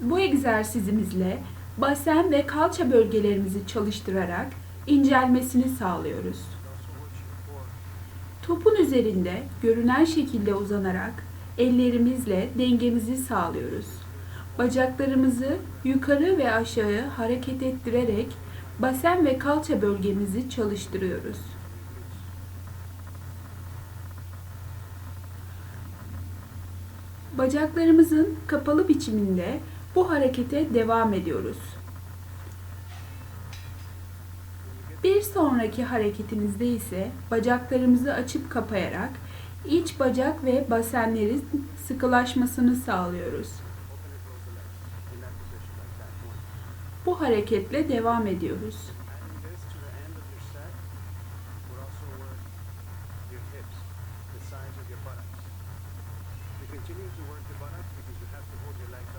Bu egzersizimizle basen ve kalça bölgelerimizi çalıştırarak incelmesini sağlıyoruz. Topun üzerinde görünen şekilde uzanarak ellerimizle dengemizi sağlıyoruz. Bacaklarımızı yukarı ve aşağı hareket ettirerek basen ve kalça bölgemizi çalıştırıyoruz. Bacaklarımızın kapalı biçiminde bu harekete devam ediyoruz. Bir sonraki hareketimizde ise bacaklarımızı açıp kapayarak iç bacak ve basenlerin sıkılaşmasını sağlıyoruz. Bu hareketle devam ediyoruz. continue to work the buttocks because you have to hold your legs